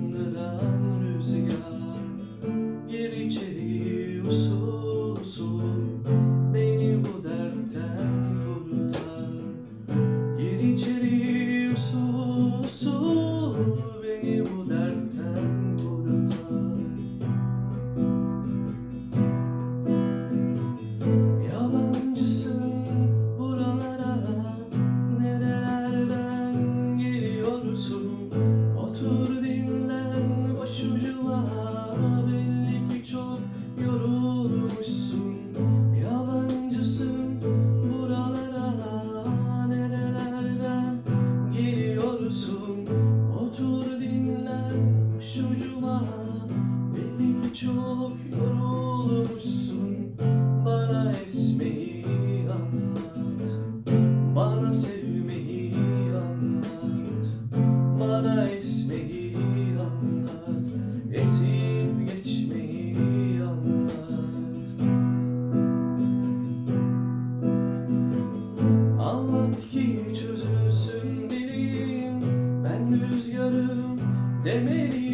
yandıran sorma Belli ki çok yorulmuşsun Bana esmeyi anlat. Bana sevmeyi anlat. Bana esmeyi anlat. Esip geçmeyi anlat. Anlat ki çözülsün dilim. Ben rüzgarım demeyi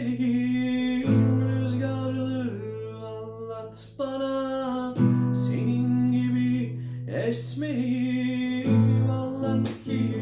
yüreğim rüzgarlı anlat bana. Senin gibi esmerim anlat ki